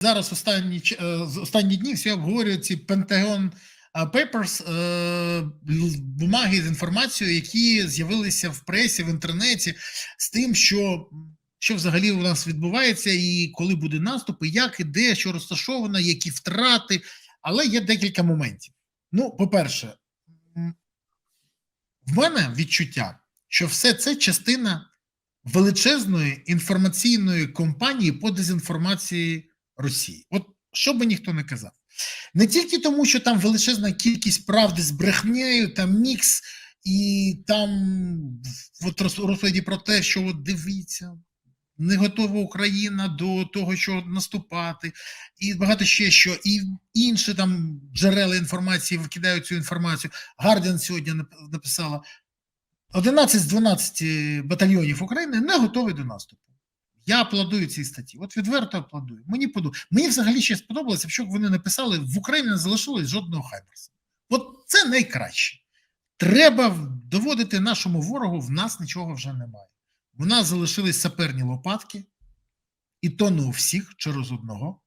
зараз останні е, з- останні дні всі обговорюють ці Papers, е, бумаги з інформацією, які з'явилися в пресі, в інтернеті, з тим, що, що взагалі у нас відбувається, і коли буде наступ, і як і де, що розташовано, які втрати. Але є декілька моментів. Ну, по-перше, в мене відчуття, що все це частина величезної інформаційної кампанії по дезінформації Росії. От що би ніхто не казав. Не тільки тому, що там величезна кількість правди з брехнею, там мікс, і там от розповіді про те, що от дивіться, не готова Україна до того, що наступати, і багато ще що, і інші там джерела інформації викидають цю інформацію. Гардіан сьогодні нап- написала: 11 з 12 батальйонів України не готові до наступу. Я аплодую цій статті. От відверто аплодую. Мені поду... Мені взагалі ще сподобалося, якщо б вони написали, в Україні не залишилось жодного Хаймерса. От це найкраще. Треба доводити нашому ворогу, в нас нічого вже немає. У нас залишились саперні лопатки, і то не у всіх через одного.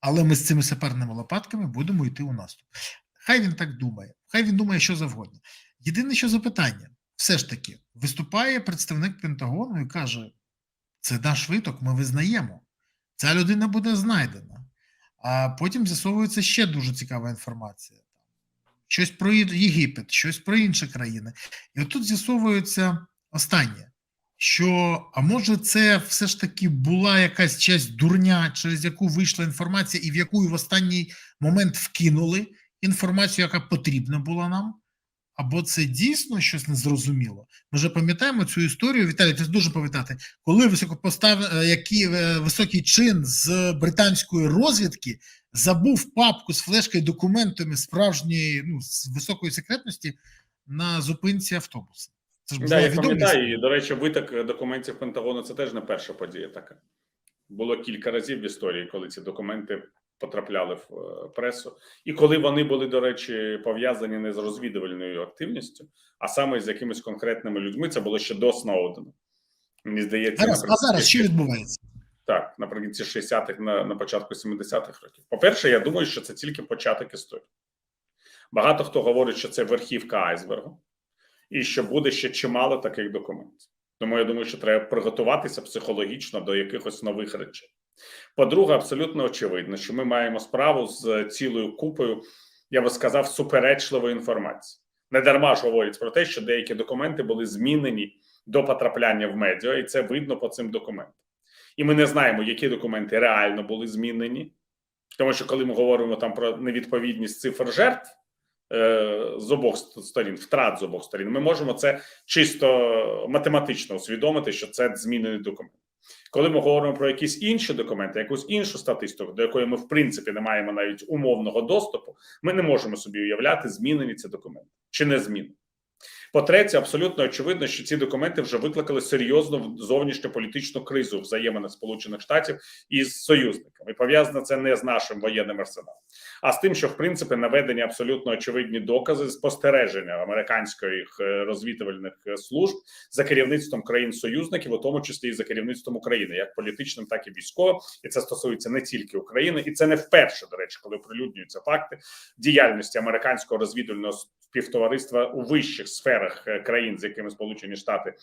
Але ми з цими саперними лопатками будемо йти у наступ. Хай він так думає, хай він думає, що завгодно. Єдине, що запитання, все ж таки, виступає представник Пентагону і каже: це наш виток, ми визнаємо. Ця людина буде знайдена. А потім з'ясовується ще дуже цікава інформація. Щось про Єгипет, щось про інші країни. І отут з'ясовується останнє, що а може, це все ж таки була якась часть дурня, через яку вийшла інформація, і в яку в останній момент вкинули інформацію, яка потрібна була нам. Або це дійсно щось незрозуміло. Ми вже пам'ятаємо цю історію. Віталій, ти дуже пам'ятати, коли високопостав, е, який е, високий чин з британської розвідки забув папку з флешкою документами справжньої ну з високої секретності на зупинці автобуса. Це ж Да, я пам'ятаю, і, до речі, виток документів Пентагону це теж не перша подія така. Було кілька разів в історії, коли ці документи потрапляли в е, пресу, і коли вони були, до речі, пов'язані не з розвідувальною активністю, а саме з якимись конкретними людьми. Це було ще до Сноудена. Мені здається, Зараз, а зараз що відбувається? так, наприкінці 60-х, на, на початку 70-х років. По-перше, я думаю, що це тільки початок історії. Багато хто говорить, що це верхівка айсбергу, і що буде ще чимало таких документів. Тому я думаю, що треба приготуватися психологічно до якихось нових речей. По-друге, абсолютно очевидно, що ми маємо справу з цілою купою, я би сказав, суперечливої інформації. Не дарма ж говорять про те, що деякі документи були змінені до потрапляння в медіа, і це видно по цим документам. І ми не знаємо, які документи реально були змінені, тому що коли ми говоримо там про невідповідність цифр жертв е, з обох сторін, втрат з обох сторін, ми можемо це чисто математично усвідомити, що це змінений документ. Коли ми говоримо про якісь інші документи, якусь іншу статистику, до якої ми в принципі не маємо навіть умовного доступу, ми не можемо собі уявляти, змінені ці документи чи не змінені. По-третє, абсолютно очевидно, що ці документи вже викликали серйозну зовнішньополітичну кризу взаємини Сполучених Штатів із союзниками. І пов'язано це не з нашим воєнним арсеналом, а з тим, що в принципі наведені абсолютно очевидні докази спостереження американських е, розвідувальних служб за керівництвом країн-союзників, у тому числі і за керівництвом України, як політичним, так і військовим. І це стосується не тільки України, і це не вперше, до речі, коли оприлюднюються факти діяльності американського розвідувального співтовариства у вищих сферах е, країн, з якими Сполучені Штати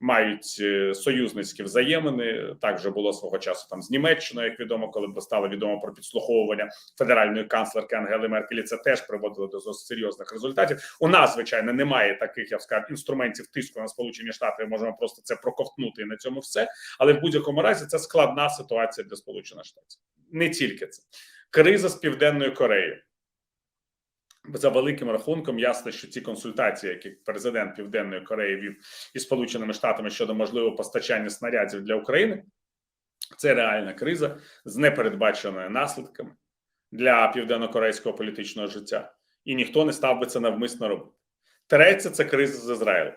мають е, союзницькі взаємини. Так вже було свого часу там з Німеччиною, як відомо, коли стало відомо про підслуховування федеральної канцлерки Ангели Меркель. Це теж приводило до серйозних результатів. У нас, звичайно, немає таких, я б сказав, інструментів тиску на Сполучені Штати. Ми можемо просто це проковтнути і на цьому все. Але в будь-якому разі це складна ситуація для Сполучених Штатів. Не тільки це криза з південною Кореєю. За великим рахунком, ясно, що ці консультації, які президент Південної Кореї вів із Сполученими Штатами щодо можливого постачання снарядів для України, це реальна криза з непередбаченими наслідками для південно-корейського політичного життя, і ніхто не став би це навмисно робити. Третє це криза з Ізраїлем.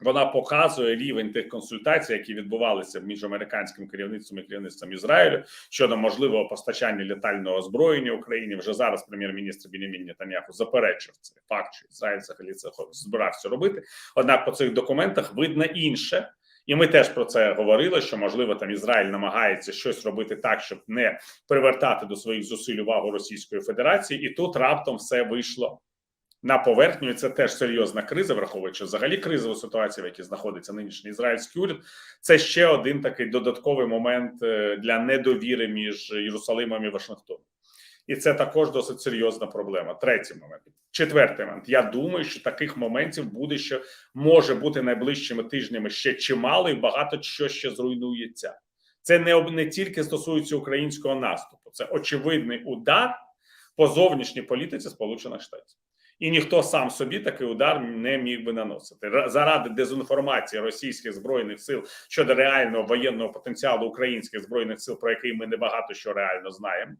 Вона показує рівень тих консультацій, які відбувалися між американським керівництвом і керівництвом Ізраїлю щодо можливого постачання літального озброєння Україні. Вже зараз прем'єр-міністр Бенімін Нетаньяху заперечив цей факт, що Ізраїль взагалі це збирався робити. Однак по цих документах видно інше, І ми теж про це говорили: що можливо там Ізраїль намагається щось робити так, щоб не привертати до своїх зусиль увагу Російської Федерації, і тут раптом все вийшло на поверхню. І це теж серйозна криза, враховуючи взагалі кризову ситуацію, в якій знаходиться нинішній ізраїльський уряд. Це ще один такий додатковий момент е, для недовіри між Єрусалимом і Вашингтоном. І це також досить серйозна проблема. Третій момент, четвертий момент. Я думаю, що таких моментів буде ще може бути найближчими тижнями ще чимало, і багато що ще зруйнується. Це не не тільки стосується українського наступу, це очевидний удар по зовнішній політиці Сполучених Штатів. І ніхто сам собі такий удар не міг би наносити заради дезінформації російських збройних сил щодо реального воєнного потенціалу українських збройних сил, про який ми небагато що реально знаємо.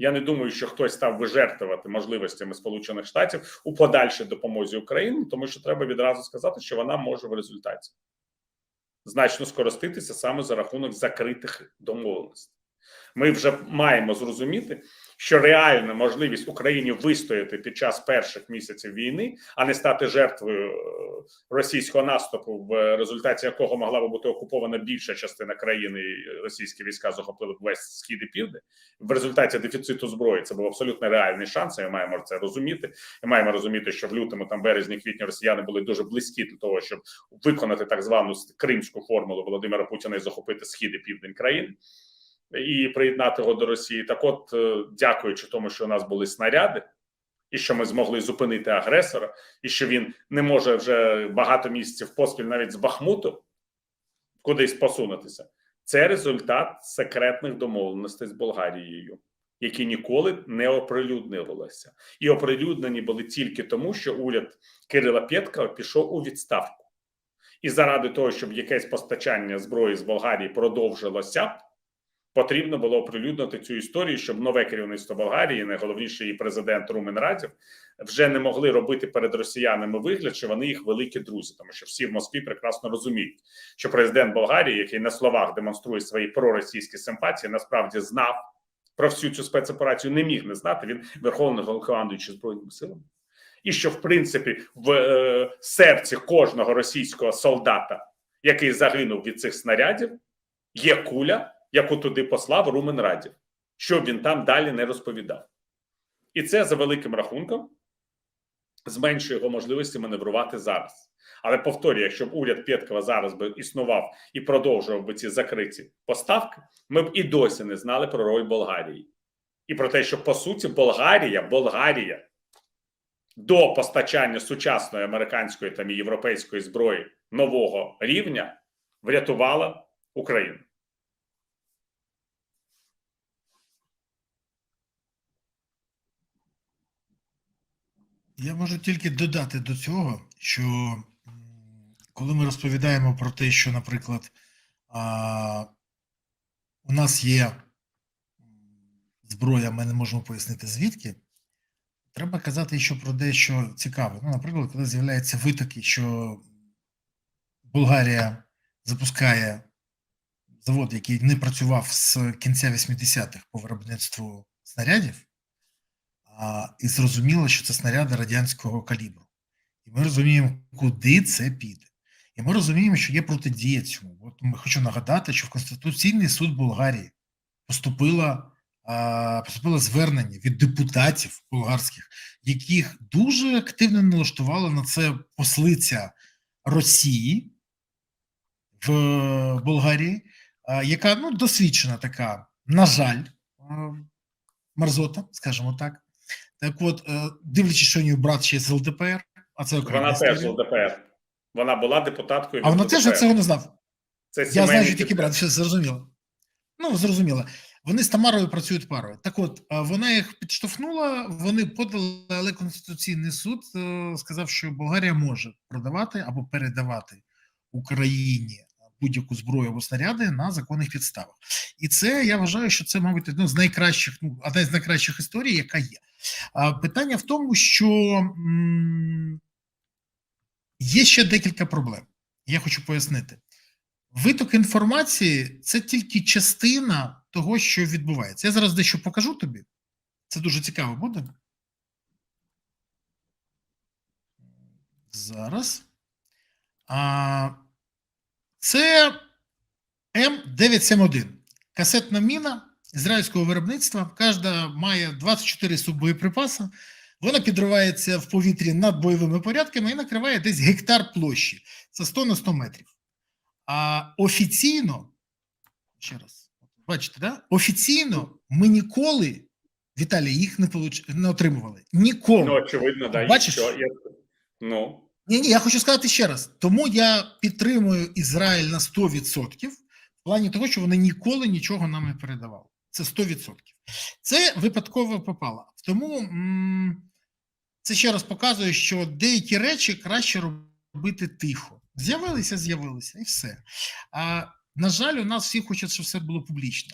Я не думаю, що хтось став би жертвувати можливостями Сполучених Штатів у подальшій допомозі Україні, тому що треба відразу сказати, що вона може в результаті значно скориститися саме за рахунок закритих домовленостей. Ми вже маємо зрозуміти, що реальна можливість Україні вистояти під час перших місяців війни, а не стати жертвою е, російського наступу, в результаті якого могла би бути окупована більша частина країни, і російські війська захопили б весь схід і південь. В результаті дефіциту зброї це був абсолютно реальний шанс. Ми маємо це розуміти. І маємо розуміти, що в лютому, там березні, квітні росіяни були дуже близькі до того, щоб виконати так звану кримську формулу Володимира Путіна і захопити схід і південь країни і приєднати його до Росії. Так, от, е, дякуючи тому, що у нас були снаряди, і що ми змогли зупинити агресора, і що він не може вже багато місяців поспіль навіть з Бахмуту кудись посунутися. Це результат секретних домовленостей з Болгарією, які ніколи не оприлюднювалися, і оприлюднені були тільки тому, що уряд Кирила Пєткова пішов у відставку. І заради того, щоб якесь постачання зброї з Болгарії продовжилося, потрібно було оприлюднити цю історію, щоб нове керівництво Болгарії, найголовніше її президент Румен Радів, вже не могли робити перед росіянами вигляд, що вони їх великі друзі, тому що всі в Москві прекрасно розуміють, що президент Болгарії, який на словах демонструє свої проросійські симпатії, насправді знав про всю цю спецоперацію, не міг не знати. Він верховний головнокомандуючий збройними силами. І що, в принципі, в е, серці кожного російського солдата, який загинув від цих снарядів, є куля, яку туди послав Румен Радів, щоб він там далі не розповідав. І це за великим рахунком зменшує його можливості маневрувати зараз. Але повторюю, якщо б уряд Пєткова зараз би існував і продовжував би ці закриті поставки, ми б і досі не знали про роль Болгарії. І про те, що по суті Болгарія, Болгарія до постачання сучасної американської та європейської зброї нового рівня врятувала Україну. Я можу тільки додати до цього, що коли ми розповідаємо про те, що, наприклад, а, у нас є зброя, ми не можемо пояснити звідки, треба казати ще про дещо цікаве. Ну, наприклад, коли з'являються витоки, що Болгарія запускає завод, який не працював з кінця 80-х по виробництву снарядів, і зрозуміло, що це снаряди радянського калібру. І ми розуміємо, куди це піде. І ми розуміємо, що є протидія цьому. От ми хочу нагадати, що в Конституційний суд Болгарії поступило, а, поступило звернення від депутатів болгарських, яких дуже активно налаштувала на це послиця Росії в Болгарії, яка ну, досвідчена така, на жаль, мерзота, скажімо так. Так от, е, дивлячись, що у нього брат ще з ЛДПР, а це окрема Вона теж з ЛДПР. Вона була депутаткою. А вона теж ЛДПР. цього не знав. Це Я знаю, що тільки брат, все зрозуміло. Ну, зрозуміло. Вони з Тамарою працюють парою. Так от, вона їх підштовхнула, вони подали, але Конституційний суд е, сказав, що Болгарія може продавати або передавати Україні будь-яку зброю або снаряди на законних підставах. І це я вважаю, що це, мабуть, одна з найкращих, ну, одна з найкращих історій, яка є. А питання в тому, що м, є ще декілька проблем. Я хочу пояснити. Виток інформації це тільки частина того, що відбувається. Я зараз дещо покажу тобі. Це дуже цікаво буде. Зараз. А, Це М971. Касетна міна ізраїльського виробництва. Кожна має 24 суббоєприпаси. Вона підривається в повітрі над бойовими порядками і накриває десь гектар площі. Це 100 на 100 метрів. А офіційно, ще раз, бачите, да? офіційно ми ніколи, Віталій, їх не, получ... не отримували. Ніколи. Ну, очевидно, да. Бачиш? Що я... Ну, Ні, ні, я хочу сказати ще раз. Тому я підтримую Ізраїль на 100% в плані того, що вони ніколи нічого нам не передавали. Це 100%. Це випадково попало. Тому це ще раз показує, що деякі речі краще робити тихо. З'явилися, з'явилися, і все. А на жаль, у нас всі хочуть, щоб все було публічно.